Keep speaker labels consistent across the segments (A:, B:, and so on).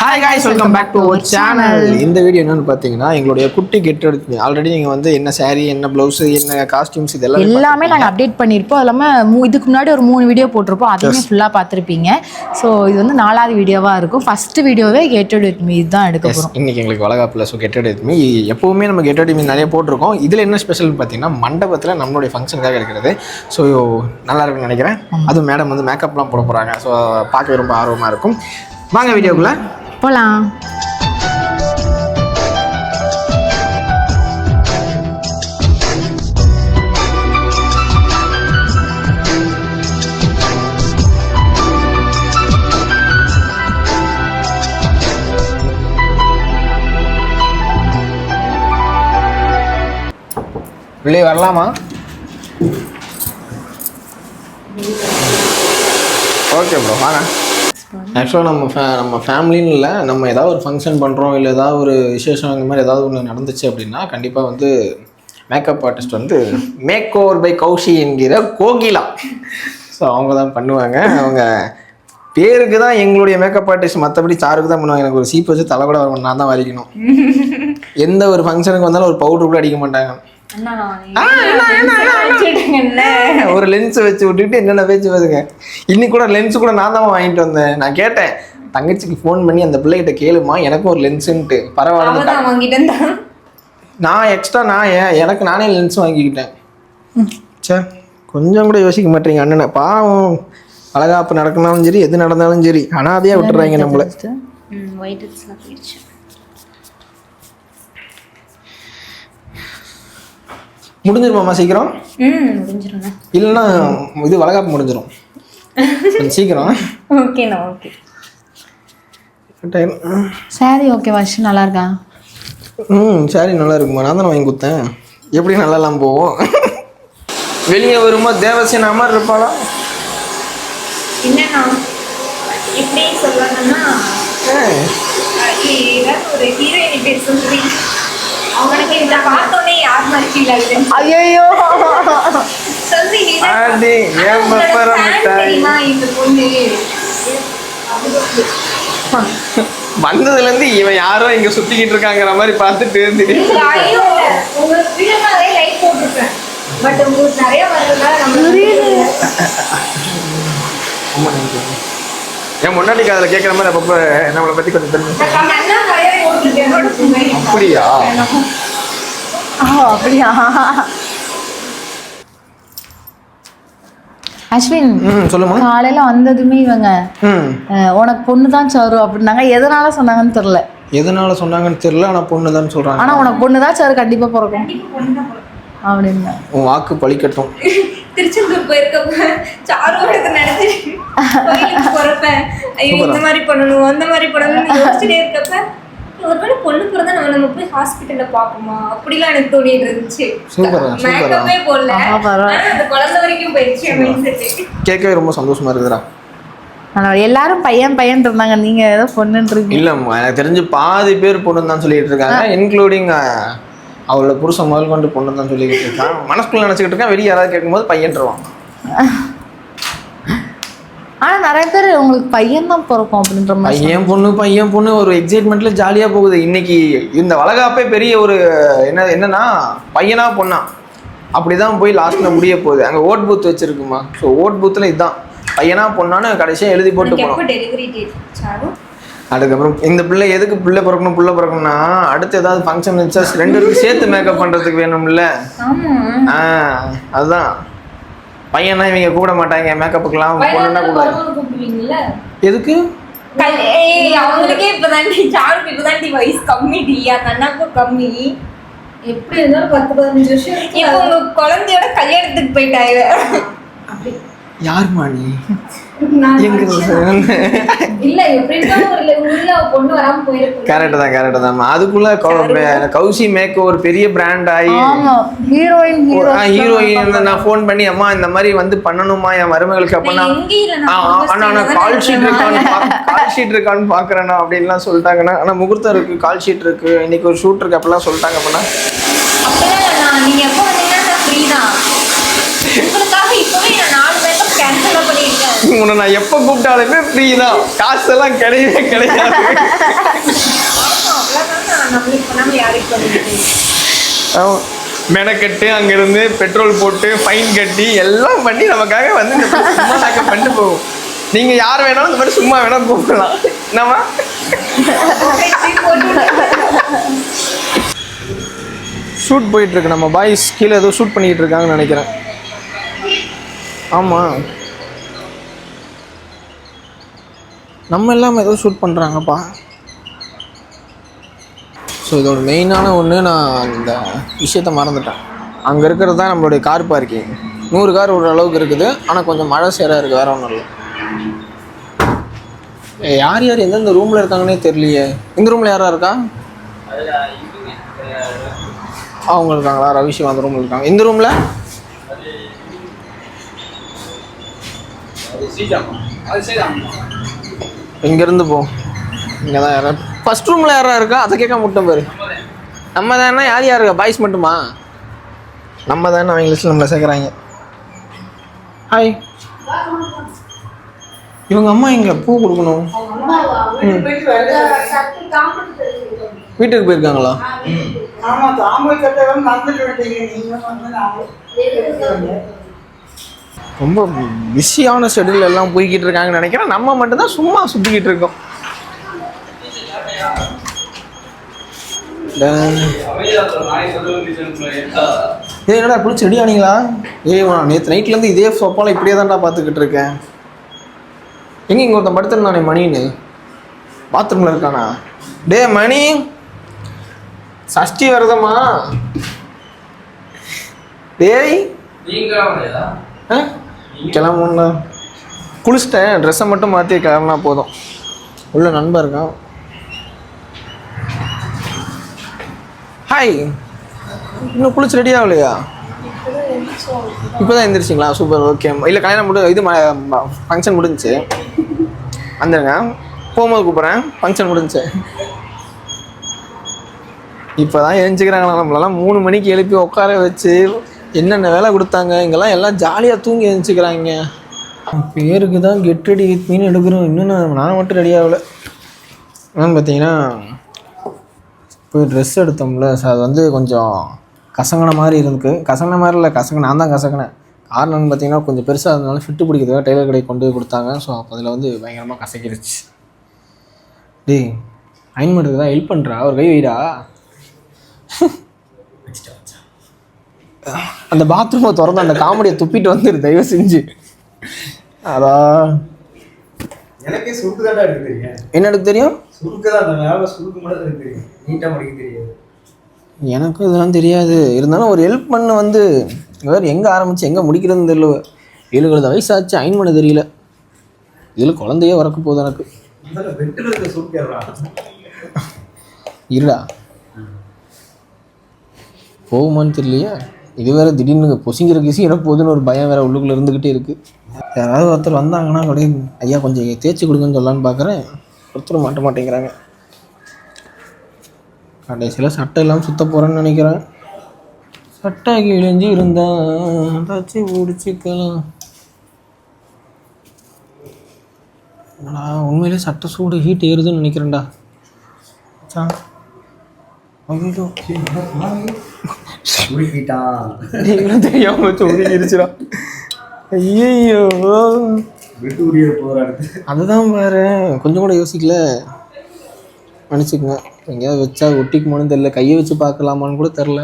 A: Hi guys welcome back to our channel இந்த video என்னன்னு பார்த்தீங்கன்னா எங்களுடைய குட்டி கெட் எடுத்து ஆல்ரெடி நீங்கள் வந்து என்ன saree என்ன ப்ளவுஸ் என்ன காஸ்டியூம்ஸ் இதெல்லாம்
B: எல்லாமே நாங்கள் அப்டேட் பண்ணியிருப்போம். அது இல்லாமல் மூ இதுக்கு முன்னாடி ஒரு மூணு வீடியோ போட்டிருப்போம். அதையுமே ஃபுல்லாக பார்த்துருப்பீங்க. ஸோ இது வந்து நாலாவது வீடியோவாக இருக்கும். ஃபர்ஸ்ட் வீடியோவே கேட்டட் வித் மீ தான் எடுக்க போகிறோம்
A: இன்னைக்கு எங்களுக்கு வளகாப்பில் ஸோ கெட்டட் எடுத்துமே எப்போவுமே நம்ம கெட்டட் மீன் நிறைய போட்டிருக்கோம். இதில் என்ன ஸ்பெஷல் பார்த்தீங்கன்னா மண்டபத்தில் நம்மளுடைய ஃபங்க்ஷனுக்காக இருக்கிறது. ஸோ நல்லா இருக்கும்னு நினைக்கிறேன். அதுவும் மேடம் வந்து மேக்கப்லாம் போட போகிறாங்க ஸோ பார்க்க ரொம்ப ஆர்வமாக இருக்கும். வாங்க வீடியோக்குள்ளே.
B: போகலாம்
A: உள்ளே வரலாமா? ஓகே ப்ரோ வாங்க. ஆக்சுவலாக நம்ம ஃபே நம்ம ஃபேமிலின்னு இல்லை நம்ம ஏதாவது ஒரு ஃபங்க்ஷன் பண்ணுறோம் இல்லை ஏதாவது ஒரு விசேஷம் இந்த மாதிரி ஏதாவது ஒன்று நடந்துச்சு அப்படின்னா கண்டிப்பாக வந்து மேக்கப் ஆர்டிஸ்ட் வந்து மேக் ஓவர் பை கௌஷி என்கிற கோகிலா. ஸோ அவங்க தான் பண்ணுவாங்க. அவங்க பேருக்கு தான் எங்களுடைய மேக்கப் ஆர்டிஸ்ட் மற்றபடி சாருக்கு தான் பண்ணுவாங்க. எனக்கு ஒரு சீப் வச்சு தலை கூட வர நான் தான் வரைக்கணும் எந்த ஒரு ஃபங்க்ஷனுக்கு வந்தாலும் ஒரு பவுடர் கூட அடிக்க மாட்டாங்க. ஒரு லென்ஸ் வச்சு விட்டுட்டு என்னென்ன பேச்சு வருதுங்க இன்னைக்கு கூட லென்ஸ் கூட நான் தான் வாங்கிட்டு வந்தேன். நான் கேட்டேன் தங்கச்சிக்கு ஃபோன் பண்ணி அந்த பிள்ளைகிட்ட கேளுமா? எனக்கும் ஒரு லென்ஸுன்ட்டு பரவாயில்ல நான் எக்ஸ்ட்ரா நான் ஏன்? எனக்கு நானே லென்ஸ் வாங்கிக்கிட்டேன். சே கொஞ்சம் கூட யோசிக்க மாட்டீங்க அண்ணனை. பாவம். அழகாப்பு நடக்கணும்னாலும் சரி எது நடந்தாலும் சரி. அனாதையாக விட்டுறாங்க நம்மள. முடிஞ்சிருமாம்மா சீக்கிரம்?
C: ம் முடிஞ்சிருங்க.
A: இல்லைன்னா இது வளகாப்பு முடிஞ்சிடும் சீக்கிரம்.
C: ஓகேண்ணா okay.
A: Time.
B: Sorry okay Varshi நல்லா இருக்கா
A: ம் சரி நல்லா இருக்குமா நான் தானே வாங்கி கொடுத்தேன். எப்படி நல்லாலாம் போவோம் வெளியே வரும்போது தேவசேனா மாதிரி இருப்பாளா?
C: என்னண்ணா? எப்படி சொல்லணும்னா ஒரு ஹீரோயினி பேர் சொல்றீங்க. அவனுக்கு இதை பார்த்தோன்னே யார் மாதிரி ஃபீல் ஆகுதுன்னு
B: ஐயோ
C: சொல்லி நீ தான்
A: ஆடி, ஏன்
C: அவங்களோட
A: பப்பர
C: fan
A: மிட்டாய்?
C: தெரியுமா இந்த பொண்ணு?
A: வந்ததுலேருந்து இவன் யாரோ இங்கே சுற்றிக்கிட்டு இருக்காங்கிற மாதிரி பார்த்துட்டு
C: போட்டிருப்பேன். பட் உங்களுக்கு நிறைய வர்றதுனால நம்ம
A: என் முன்னாடி காதில் கேட்குற மாதிரி அப்பப்போ நம்மளை பற்றி கொஞ்சம் தெரிஞ்சு. அப்படியா?
B: ஆ அப்படியா? அஸ்வின்
A: சொல்லுமா?
B: காலையில வந்ததுமே இவங்க உனக்கு பொண்ணு தான் சரு அப்படின்னாங்க. எதனால சொன்னாங்கன்னு தெரியல.
A: எதனால சொன்னாங்கன்னு தெரியல ஆனால் பொண்ணு தான் சொல்கிறாங்க
B: ஆனா உனக்கு பொண்ணு தான் சரு கண்டிப்பா பிறக்கும். அப்படின்னு.
A: உன் வாக்கு பழிக்கட்டும்.
C: திருச்செந்தூர் போயிருக்கப்ப ஐயோ இந்த மாதிரி பண்ணணும் அந்த மாதிரி பண்ணணும்னு யோசிச்சுட்டே இருக்கப்ப ஒருவேளை பொண்ணு பிறந்தா நம்ம நம்ம போய் ஹாஸ்பிட்டல்ல பாப்போமா அப்படிலாம் எனக்கு தோணிட்டு இருந்துச்சு. மேக்கப்பே போடல. அந்த குழந்தை வரைக்கும் போயிடுச்சு
A: கேட்கவே ரொம்ப சந்தோஷமா இருக்குதுடா.
B: எல்லாரும் பையன் பையன் இருந்தாங்க. நீங்க ஏதோ பொண்ணுன்னு இருக்கீங்க.
A: இல்லைம்மா எனக்கு தெரிஞ்சு பாதி பேர் பொண்ணு தான் சொல்லிட்டு இருக்காங்க. இன்க்ளூடிங் அவளோட புருஷன் முதல் கொண்டு பொண்ணு தான் சொல்லிக்கிட்டு இருக்கான். மனசுக்குள்ள நினச்சிக்கிட்டு இருக்கான். வெளியே யாராவது கேட்கும்போது பையன்ருவான்
B: ஆனா நிறைய பேர் உங்களுக்கு பையன் தான் பிறக்கும் அப்படின்ற மாதிரி
A: பையன் பொண்ணு பையன் பொண்ணு ஒரு எக்ஸைட்மெண்ட்ல ஜாலியா போகுது. இன்னைக்கு இந்த வளகாப்பே பெரிய ஒரு என்ன என்னன்னா பையனா பொண்ணா. அப்படிதான் போய் லாஸ்ட்ல முடிய போகுது. அங்க ஓட் பூத் வச்சிருக்குமா? ஸோ ஓட் பூத்துல இதுதான் பையனா பொண்ணான்னு கடைசியா எழுதி போட்டு போனோம்.
C: எப்போ டெலிவரி டேட் சாரு?
A: அதுக்கப்புறம் இந்த பிள்ளை எதுக்கு பிள்ளை பிறக்கணும் பிள்ளை பிறக்கணும்னா அடுத்து ஏதாவது ஃபங்க்ஷன் வச்சா ரெண்டு பேருக்கு சேர்த்து மேக்கப் பண்றதுக்கு வேணும்ல.
C: ஆமா.
A: ஆ அதுதான் பையனா இவங்க கூட மாட்டாங்க மேக்கப்புக்கெல்லாம் பொண்ணுன்னா கூட எதுக்கு?
C: அவங்களுக்கே இப்பதாண்டி சாருக்கு இப்பதாண்டி வயசு கம்மிடி அந்த அண்ணாக்கும் கம்மி.
D: எப்படி இருந்தாலும் பத்து பதினஞ்சு வருஷம் இருக்கு.
C: இப்போ உங்க குழந்தையோட கல்யாணத்துக்கு போயிட்டாங்க
A: யாருமா நீ? கரெக்ட் தான் கரெக்ட் தான். அதுக்குள்ள கௌசி மேக் ஒரு பெரிய பிராண்ட் ஆகி
B: ஆமா ஹீரோயின் ஹீரோ
A: ஹீரோயின் நான் ஃபோன் பண்ணி அம்மா இந்த மாதிரி வந்து பண்ணணுமா என் மருமகளுக்கு? அப்படின்னா
C: எங்க இல்ல
A: ஆ, ஆ, அண்ணா நான் கால் ஷீட் இருக்கான்னு கால் ஷீட் இருக்கான்னு பாக்குறேன்னா அப்படின்லாம் சொல்லிட்டாங்கன்னா ஆனா முகூர்த்தம் இருக்கு கால் ஷீட் இருக்கு இன்னைக்கு ஒரு ஷூட் இருக்கு அப்படிலாம் சொல்லிட்டாங்க அப்படின்னா
C: அப்பதான் நான் நீங்க எப்போ வந்தீங்கன்னா ஃப்ரீ தான். நான்
A: உன்னை நான் எப்போ கூப்பிட்டாலுமே ஃப்ரீ தான். காசெல்லாம் கிடையவே கிடையாது. மெனக்கட்டு அங்கிருந்து பெட்ரோல் போட்டு ஃபைன் கட்டி எல்லாம் பண்ணி நமக்காக வந்து சும்மா நாங்கள் பண்ணிட்டு போவோம். நீங்க யார் வேணாலும் இந்த மாதிரி சும்மா வேணால் கூப்பிடலாம். என்னம்மா? ஷூட் போயிட்டு இருக்கு நம்ம பாய்ஸ் கீழே ஏதோ ஷூட் பண்ணிட்டு இருக்காங்கன்னு நினைக்கிறேன். ஆமா. நம்ம எல்லாம் ஏதோ ஷூட் பண்ணுறாங்கப்பா ஸோ இதோட மெயினான ஒன்று நான் இந்த விஷயத்த மறந்துட்டேன். அங்கே இருக்கிறது தான் நம்மளுடைய கார் பார்க்கிங் நூறு கார் ஒரு அளவுக்கு இருக்குது. ஆனால் கொஞ்சம் மழை சேராக இருக்குது வேற ஒன்றும் இல்லை. யார் யார் எந்தெந்த ரூமில் இருக்காங்கன்னே தெரியலையே. இந்த ரூமில் யாரா இருக்கா? அவங்க இருக்காங்களா? ரவிஷிவ் அந்த ரூமில் இருக்காங்க. இந்த ரூமில் இங்கேருந்து போ. இங்கே தான் யாரா ஃபஸ்ட் ரூமில் யாரா இருக்கா? அதை கேட்க முட்டும் பாரு. நம்ம தானே யார் யார்? இருக்கா பாய்ஸ் மட்டுமா? நம்ம தானே அவங்க லிஸ்ட்டில் நம்மளை சேர்க்குறாங்க. ஹாய் இவங்க அம்மா இங்கே பூ கொடுக்கணும். வீட்டுக்கு போயிருக்காங்களா?
E: ஆமா தாம்பூல கட்டவன் மறந்துட்டு விட்டீங்க நீங்க வந்து நாம
A: ரொம்ப பிஸியான ஷெடியூல் எல்லாம் போய்கிட்டு இருக்காங்கன்னு நினைக்கிறேன். நம்ம மட்டும்தான் சும்மா சுற்றிக்கிட்டு இருக்கோம். ஏய் என்னடா குளிச்சு ரெடி ஆனீங்களா? ஏய் நேற்று நைட்லேருந்து இதே சோப்பால இப்படியே தான்டா பார்த்துக்கிட்டு இருக்கேன். எங்க இங்கே ஒருத்தன் படுத்திருந்தானே மணின்னு? பாத்ரூமில் இருக்கானா? டேய் மணி! சஷ்டி வருதம்மா. டேய். ஆ? கிளம்புண்ணா குளிச்சிட்டேன். ட்ரெஸ்ஸை மட்டும் மாற்றி கிளம்புனா போதும். உள்ள நண்பர் இருக்கான். ஹாய் இன்னும் குளிச்சு ரெடி ஆகலையா? இப்போ தான் எந்திரிச்சிங்களா? சூப்பர் ஓகே இல்லை கல்யாணம் முடி இது ஃபங்க்ஷன் முடிஞ்சிச்சு. வந்துடுங்க போகும்போது கூப்பிட்றேன். ஃபங்க்ஷன் முடிஞ்சு இப்போ தான் எழுஞ்சிக்கிறாங்களா நம்மளெல்லாம் மூணு மணிக்கு எழுப்பி உட்கார வச்சு என்னென்ன வேலை கொடுத்தாங்க? இங்கெல்லாம் எல்லாம் ஜாலியாக தூங்கி எழுந்திரிக்கிறாங்க பேருக்கு தான் கெட் ரெடி வித் மீன் எடுக்கிறோம். இன்னும் நான் நான் மட்டும் ரெடி ஆகலை. என்னன்னு பார்த்தீங்கன்னா போய் ட்ரெஸ் எடுத்தோம்ல. ஸோ அது வந்து கொஞ்சம் கசங்கின மாதிரி இருக்கு. கசங்கின மாதிரி இல்லை கசங்க நான் தான் கசங்கினேன். காரணம்னு பார்த்தீங்கன்னா கொஞ்சம் பெருசாக இருந்தனால ஃபிட்டு பிடிக்கிறதுக்காக டெய்லர் கடைக்கு கொண்டு போய் கொடுத்தாங்க. ஸோ அப்போ அதில் வந்து பயங்கரமாக கசக்கிடுச்சு டேய் அயன் பண்ணுறது தான் ஹெல்ப் பண்ணுறா ஒரு கை வைடா? அந்த பாத்ரூமை திறந்து அந்த காமெடியை துப்பிட்டு வந்துரு தயவு செஞ்சு. அதான்
E: எனக்கே சுருக்கு தான் எடுக்க தெரியும்?
A: என்ன எனக்கு தெரியும்?
E: சுருக்கு தான் அந்த மேல சுருக்கு மட்டும் எனக்கு தெரியும்? நீட்டா மடிக்க தெரியாது.
A: எனக்கும் இதெல்லாம் தெரியாது. இருந்தாலும் ஒரு ஹெல்ப் பண்ண வந்து வேறு எங்கே ஆரம்பிச்சு எங்கே முடிக்கிறதுன்னு தெரியல. ஏழு கழுத வயசாச்சு அயன் பண்ண தெரியல. இதில் குழந்தையே வரக்க போகுது எனக்கு. இருடா. போகுமான்னு தெரியலையே. இது வேற திடீர்னு பொசிங்கிற கிசிங்கிற போகுதுன்னு ஒரு பயம் வேற உள்ளுக்குள்ள இருந்துக்கிட்டே இருக்கு. யாராவது ஒருத்தர் வந்தாங்கன்னா அப்படியே ஐயா கொஞ்சம் தேய்ச்சி கொடுங்கன்னு சொல்லலான்னு பார்க்குறேன் ஒருத்தர் மாட்ட மாட்டேங்கிறாங்க. கடைசியில் சட்டை இல்லாமல் சுத்த போகிறேன்னு நினைக்கிறேன். சட்டை கிழிஞ்சு இருந்தா தச்சு பிடிச்சிக்கலாம் நான் உண்மையிலே சட்டை சூடு ஹீட் ஏறுதுன்னு நினைக்கிறேன்டா. ஐயோ
E: உருக்கிட்டான்
A: நீங்களும் தெரியாம வச்சு உருகிருச்சுடா ஐயோ
E: விட்டு உரிய போராடுது
A: அதுதான் பாரு. கொஞ்சம் கூட யோசிக்கல. மன்னிச்சுக்கங்க. எங்கேயாவது வச்சா ஒட்டிக்குமோன்னு தெரியல. கையை வச்சு பார்க்கலாமான்னு கூட தெரில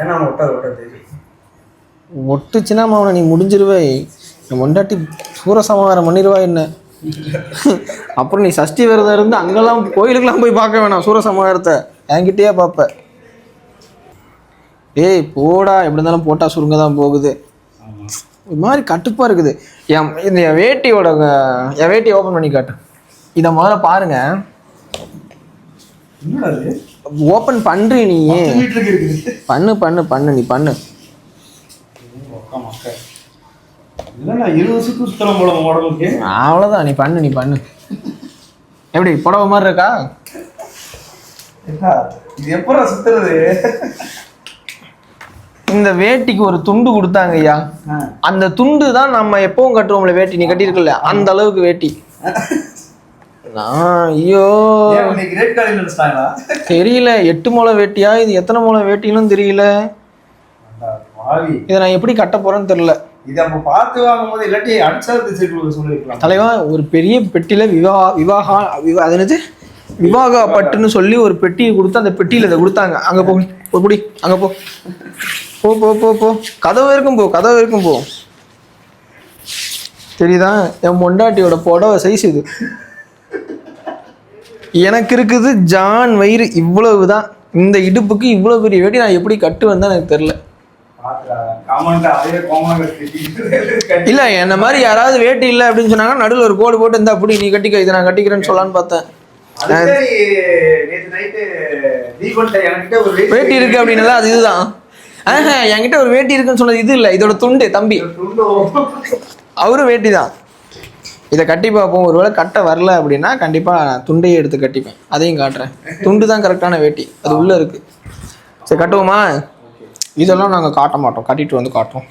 E: ஏன்னா ஒட்டாது ஒட்டாது
A: ஒட்டுச்சுன்னா அவனை நீ முடிஞ்சிருவே. மொண்டாட்டி சூரசமாகாரம் பண்ணிடுவா என்ன? அப்புறம் நீ சஷ்டி விரதம் இருந்து அங்கெல்லாம் கோயிலுக்கெல்லாம் போய் பார்க்க வேணாம். சூரசமாகாரத்தை என்கிட்டயே பார்ப்ப. ஏய் போடா. எப்படி இருந்தாலும் போட்டா சுருங்க தான் போகுது ஒரு மாதிரி கட்டுப்பாக இருக்குது. என் இந்த என் வேட்டியோட என் வேட்டியை ஓப்பன் பண்ணி காட்டு. இதை முதல்ல பாருங்க. ஓப்பன் பண்ணுறீ நீ. பண்ணு பண்ணு பண்ணு நீ பண்ணு. அவ்வளோதான் நீ பண்ணு நீ பண்ணு. எப்படி புடவை மாதிரி இருக்கா?
E: இது எப்படா சுத்துறது?
A: இந்த வேட்டிக்கு ஒரு துண்டு கொடுத்தாங்க ஐயா. அந்த துண்டு தான் நம்ம எப்பவும் கட்டுவோம்ல வேட்டி. நீ கட்டியிருக்கல அந்த அளவுக்கு வேட்டி. நான் ஐயோ. தெரியல எட்டு முளை வேட்டியா? இது எத்தனை முளை வேட்டின்னு தெரியல. இதை நான் எப்படி கட்ட போறேன்னு தெரியல.
E: இது நம்ம பார்த்து வாங்கும்போது இல்லாட்டி
A: தலைவா ஒரு பெரிய பெட்டியில விவா விவாகா விவா அது என்னது? விவாகா பட்டுன்னு சொல்லி ஒரு பெட்டியை கொடுத்து அந்த பெட்டியில இதை கொடுத்தாங்க. அங்க போ ஒரு புடி அங்க போ. போ போ போ போ. கதவு வரைக்கும் போ கதவு வரைக்கும் போ. தெரியுதா? என் பொண்டாட்டியோட புடவை சைஸ் இது. எனக்கு இருக்குது ஜான் வயிறு இவ்வளவு தான் இந்த இடுப்புக்கு இவ்வளோ பெரிய வேட்டி நான் எப்படி கட்டுவேன்னு தான் எனக்கு தெரில இல்லை என்ன மாதிரி யாராவது வேட்டி இல்லை அப்படின்னு சொன்னாங்கன்னா நடுவில் ஒரு கோடு போட்டு இந்த அப்படி நீ கட்டிக்க? இதை நான் கட்டிக்கிறேன்னு சொல்லலான்னு பார்த்தேன். வேட்டி இருக்கு அப்படின்னால அது இதுதான். ஆஹா என்கிட்ட ஒரு வேட்டி இருக்குன்னு சொன்னது இது இல்லை இதோட துண்டு தம்பி. அவரும் வேட்டி தான் இதை கட்டி பார்ப்போம். ஒருவேளை கட்ட வரல அப்படின்னா கண்டிப்பாக துண்டையே எடுத்து கட்டிப்பேன். அதையும் காட்டுறேன். துண்டு தான் கரெக்டான வேட்டி. அது உள்ளே இருக்கு. சரி கட்டுவோமா? இதெல்லாம் நாங்கள் காட்ட மாட்டோம். கட்டிட்டு வந்து காட்டுவோம்.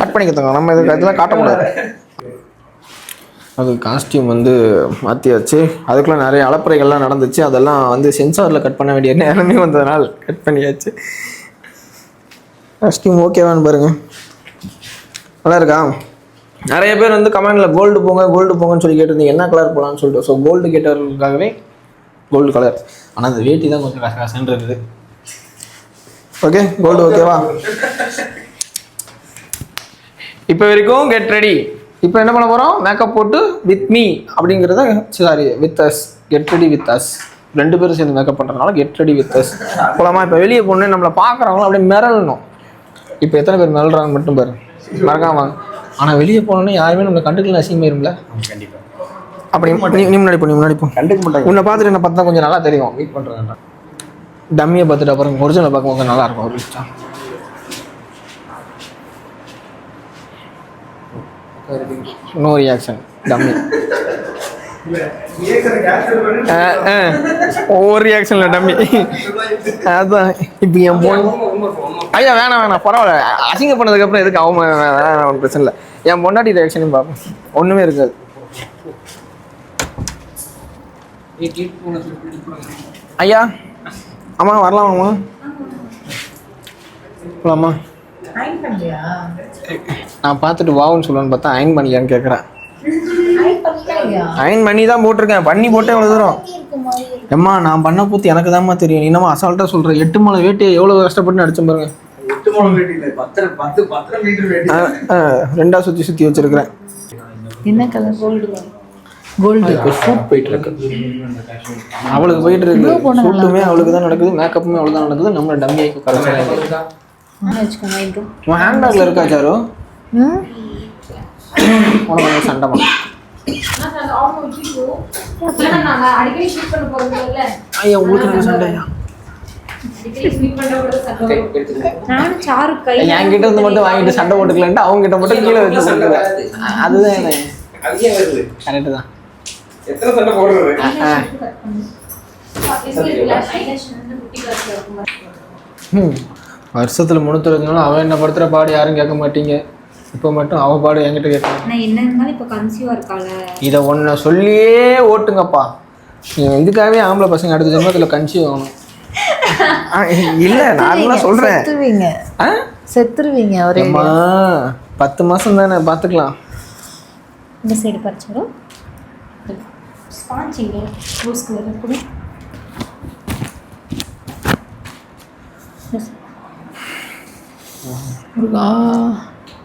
A: கட் பண்ணிக்கத்தங்க நம்ம இது இதெல்லாம் காட்ட முடியாது அது காஸ்டியூம் வந்து மாற்றியாச்சு அதுக்குள்ளே நிறைய அலப்பறைகள்லாம் நடந்துச்சு. அதெல்லாம் வந்து சென்சாரில் கட் பண்ண வேண்டிய நேரமே வந்ததுனால் கட் பண்ணியாச்சு. காஸ்டியூம் ஓகேவான்னு பாருங்க. நல்லா இருக்கா? நிறைய பேர் வந்து கமெண்டில் கோல்டு போங்க கோல்டு போங்கன்னு சொல்லி கேட்டிருந்தீங்க. என்ன கலர் போகலான்னு சொல்லிட்டு. ஸோ கோல்டு கேட்டவர்களுக்காகவே கோல்டு கலர் ஆனால் அந்த வேட்டி தான் கொஞ்சம் கச கசன்னு இருக்குது ஓகே கோல்டு ஓகேவா இப்போ வரைக்கும் கெட் ரெடி இப்போ என்ன பண்ண போகிறோம் மேக்கப் போட்டு வித் மீ அப்படிங்கிறத sorry with us get ready with us ரெண்டு பேரும் சேர்ந்து மேக்கப் பண்ணுறதுனால கெட் ரெடி வித் அஸ் போலாமா? இப்போ வெளியே போகணும் நம்மளை பார்க்குறவங்களும் அப்படியே மிரளணும். இப்போ எத்தனை பேர் மிரள்றாங்க மட்டும் பாரு. மறக்காம வாங்க. ஆனால் வெளியே போனோன்னே யாருமே நம்மளை கண்டுக்கல அசிங்கமாயிரும்ல
E: கண்டிப்பா.
A: அப்படி நீ முன்னாடி போ நீ முன்னாடி போ.
E: கண்டுக்க மாட்டாங்க.
A: உன்னை பார்த்துட்டு என்ன பார்த்தா கொஞ்சம் நல்லா தெரியும்.
E: வெயிட் பண்றேன்
A: டம்மியை பார்த்துட்டு அப்புறம் ஒரிஜினல் பார்க்கும் கொஞ்சம் நல்லா இருக்கும். ஒரு நோ ரியாக்ஷன் டம்மி ஒவ்வொரு ரியாக்ஷனில் டம்மி அதான் இப்போ என் பொண்ணு ஐயா வேணாம் வேணாம் பரவாயில்ல. அசிங்கம் பண்ணதுக்கப்புறம் எதுக்கு அவன் வேணாம் ஒன்றும் பிரச்சனை இல்லை. என் பொண்டாட்டி ரியாக்ஷனையும் பார்ப்போம் ஒன்றுமே இருக்காது. ஐயா அம்மா வரலாமாம்மா போலாமா நான் பார்த்துட்டு வாவுன்னு சொல்லுவேன்னு பார்த்தா அயன் பண்ணியான்னு கேட்குறேன் அயன் பண்ணி தான் போட்டிருக்கேன். பண்ணி போட்டே எவ்வளோ தூரம். எம்மா நான் பண்ண பூத்து எனக்கு தான்மா தெரியும். நீ அசால்ட்டாக சொல்கிற எட்டு மலை வேட்டியை எவ்வளோ கஷ்டப்பட்டு அடிச்சேன் பாருங்க. ரெண்டா சுற்றி சுற்றி வச்சிருக்கிறேன்.
B: என்ன கலர் கோல்டு
A: போயிட்டு இருக்கு. அவளுக்கு போயிட்டு இருக்கு. ஷூட்டுமே அவளுக்கு தான் நடக்குது. மேக்கப்புமே அவளுக்கு தான் நடக்குது. நம்ம டம்மி ஆக்கி கரெக்டாக
B: வச்சுக்கோங்க
A: உன் ஹேண்ட்பேக்கில் இருக்கா சாரு
B: ம்?
A: உனக்கு சண்டை ஐயா உங்களுக்கு சண்டையா என்கிட்ட இருந்து மட்டும் வாங்கிட்டு சண்டை போட்டுக்கலன்ட்டு அவங்க கிட்ட மட்டும் கீழே வச்சு சொல்லுங்க அதுதான் கரெக்டு தான். ம். வருஷத்தில் முன்னூற்றி அவன் என்ன படுத்துகிற பாடு யாரும் கேட்க மாட்டீங்க. இப்போ மட்டும் அவன் பாடு என்கிட்ட கேட்கணும்
C: என்ன இருந்தாலும் இப்போ
A: இதை ஒன்றை சொல்லியே ஓட்டுங்கப்பா. நீங்கள் இதுக்காகவே ஆம்பளை பசங்க அடுத்த ஜென்மத்தில் கன்சீவ் ஆகணும். இல்லை நார்மலாக சொல்கிறேன்
B: செத்துருவீங்க
A: ஆ?
B: செத்துருவீங்க ஒரே
A: அம்மா பத்து மாதம் தானே பார்த்துக்கலாம்
C: இந்த சைடு பறிச்சாலும் ஸ்பாஞ்ச் இங்கே ரோஸ் கலர் இருக்குது
B: முருகா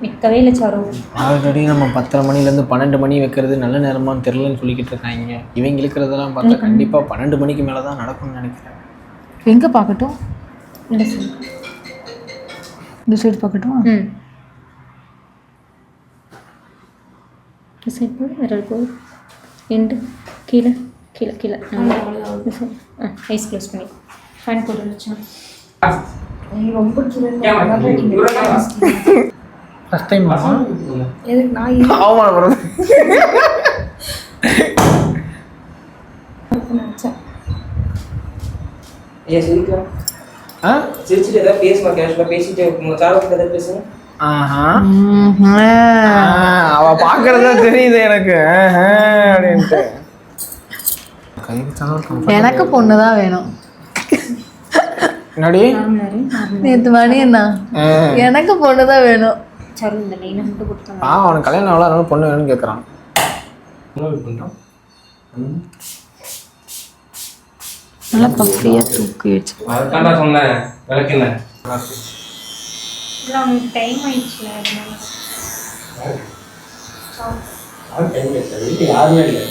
C: நிற்கவே இல்லை சாரு.
A: ஆல்ரெடி நம்ம பத்தரை மணிலேருந்து பன்னெண்டு மணி வைக்கிறது நல்ல நேரமான்னு தெரிலன்னு சொல்லிக்கிட்டு இருக்காங்க. இவங்க இழுக்கிறதெல்லாம் பார்த்தா கண்டிப்பாக பன்னெண்டு மணிக்கு மேலே தான் நடக்கும்னு நினைக்கிறேன்.
B: எங்க பார்க்கட்டும்? இந்த சைடு பார்க்கட்டும்.
C: ம். இந்த சைடு போடு விரல் போடு. எண்டு கீழே கீழே கீழே. இந்த சைடு ஆ ஐஸ் க்ளோஸ் பண்ணி ஃபேன் போட்டு வச்சோம்
A: ஃபஸ்ட் டைம்
B: எதுக்கு நான்
A: அவமானப்படுறது ஆ?
F: சிரிச்சுட்டு ஏதாவது பேசுமா கேஷுவலாக பேசிட்டு உங்க சாரத்துக்கு ஏதாவது பேசுங்க.
A: ஆஹா.
B: ம்ஹும்.
A: ஆ, அவ பாக்குறதா தெரியுது எனக்கு.
B: எனக்கு பொண்ணு தான் வேணும்.
A: என்னடி?
B: நேத்து மணி என்ன
A: ஆ.
B: எனக்கு பொண்ணு தான் வேணும்.
C: சரி இந்த மட்டும்
A: ஆ அவனுக்கு கல்யாணம் எவ்வளோ அதனால பொண்ணு வேணும்னு கேட்குறான்
B: நல்லா பஃபியா தூக்கி வச்சு.
F: அதுக்காண்டா சொன்னேன்
C: டைம் ஆயிடுச்சுல அதனால.
F: யாருமே இல்லை.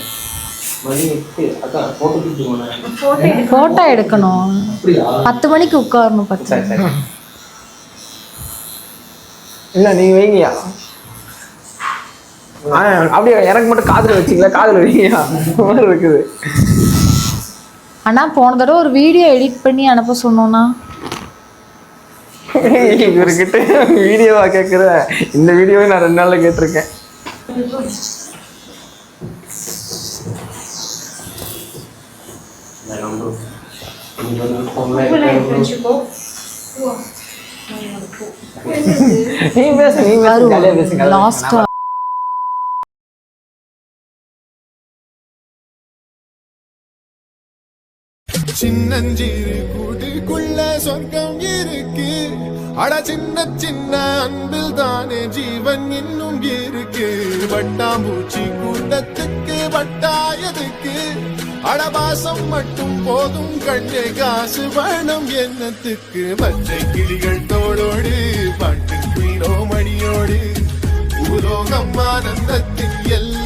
F: போட்டு தூக்கி போனேன்.
B: போட்டோ எடுக்கணும். பத்து மணிக்கு உட்காரணும் பத்து
F: சரி சரி.
A: இல்லை நீங்க வைங்கயா? ஆ, அப்படியே எனக்கு மட்டும் காதுல வச்சிங்களா காதுல வைங்கயா? மாதிரி இருக்குது.
B: ஆனா போன தடவை ஒரு வீடியோ எடிட் பண்ணி அனுப்ப சொன்னோம்னா
A: இவர்கிட்ட வீடியோவா கேட்குற இந்த வீடியோவை நான் ரெண்டு நாள்ல கேட்டிருக்கேன்.
C: வச்சுக்கோ
A: நீ பேசு நீ பேசு ஜாலியா பேசுங்க
B: லாஸ்டா
G: சின்னஞ்சிறு கூட்டுக்குள்ள சொர்க்கம் இருக்கு. அட சின்ன சின்ன அன்பில் தானே ஜீவன் இன்னும் இருக்கு. வட்டாம்பூச்சி கூட்டத்துக்கு வட்டாயதுக்கு அடபாசம் மட்டும் போதும் கண்ணே காசு வேணும் எண்ணத்துக்கு மற்ற கிளிகள் தோளோடு பாட்டு மணியோடு. பூலோகம் ஆனந்தத்தின் எல்லாம்